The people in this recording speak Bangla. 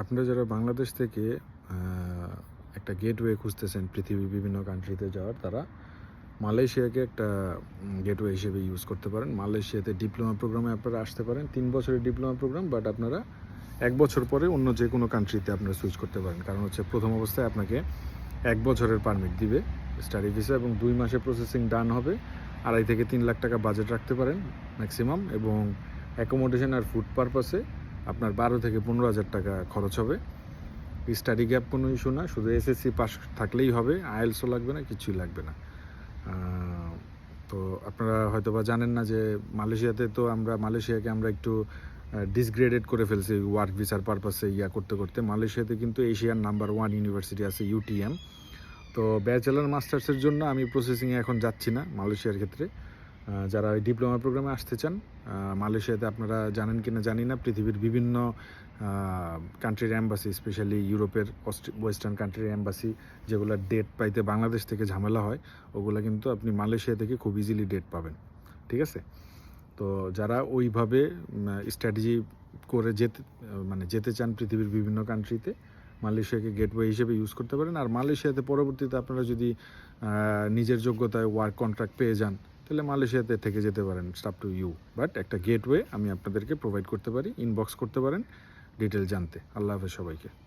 আপনারা যারা বাংলাদেশ থেকে একটা গেটওয়ে খুঁজতেছেন পৃথিবীর বিভিন্ন কান্ট্রিতে যাওয়ার, তারা মালয়েশিয়াকে একটা গেটওয়ে হিসেবে ইউজ করতে পারেন। মালয়েশিয়াতে ডিপ্লোমা প্রোগ্রামে আপনারা আসতে পারেন। তিন বছরের ডিপ্লোমা প্রোগ্রাম বাট আপনারা এক বছর পরে অন্য যে কোনো কান্ট্রিতে আপনারা সুইচ করতে পারেন। কারণ হচ্ছে প্রথম অবস্থায় আপনাকে এক বছরের পারমিট দিবে স্টাডি ভিসা এবং দুই মাসে প্রসেসিং ডান হবে। আড়াই থেকে তিন লাখ টাকা বাজেট রাখতে পারেন ম্যাক্সিমাম এবং অ্যাকোমোডেশন আর ফুড পারপাসে আপনার বারো থেকে পনেরো হাজার টাকা খরচ হবে। স্টাডি গ্যাপ কোনো ইস্যু না, শুধু এসএসসি পাস থাকলেই হবে আইএলসও লাগবে না, কিছুই লাগবে না। তো আপনারা হয়তো বা জানেন না যে মালয়েশিয়াতে তো আমরা, মালয়েশিয়াকে আমরা একটু ডিসগ্রেডেড করে ফেলছি ওয়ার্ক ভিসার পারপাসে ইয়া করতে করতে। মালয়েশিয়াতে কিন্তু এশিয়ার নাম্বার ওয়ান ইউনিভার্সিটি আছে ইউটিএম তো ব্যাচেলার মাস্টার্সের জন্য আমি প্রসেসিংয়ে এখন যাচ্ছি না মালয়েশিয়ার ক্ষেত্রে। যারা ডিপ্লোমা প্রোগ্রামে আসতে চান মালয়েশিয়াতে আপনারা জানেন কি না জানি না, পৃথিবীর বিভিন্ন কান্ট্রির অ্যাম্বাসি স্পেশালি ইউরোপের ওয়েস্টার্ন কান্ট্রির অ্যাম্বাসি যেগুলোর ডেট পাইতে বাংলাদেশ থেকে ঝামেলা হয়, ওগুলো কিন্তু আপনি মালয়েশিয়া থেকে খুব ইজিলি ডেট পাবেন, ঠিক আছে? তো যারা ওইভাবে স্ট্র্যাটেজি করে যেতে মানে যেতে চান পৃথিবীর বিভিন্ন কান্ট্রিতে মালয়েশিয়াকে গেটওয়ে হিসেবে ইউজ করতে পারেন। আর মালয়েশিয়াতে পরবর্তীতে আপনারা যদি নিজের যোগ্যতায় ওয়ার্ক কন্ট্রাক্ট পেয়ে যান তাহলে মালয়েশিয়াতে থেকে যেতে পারেন স্টাফ টু ইউ বাট একটা গেটওয়ে আমি আপনাদেরকে প্রোভাইড করতে পারি ইনবক্স করতে পারেন ডিটেল জানতে। আল্লাহ হাফেজ সবাইকে।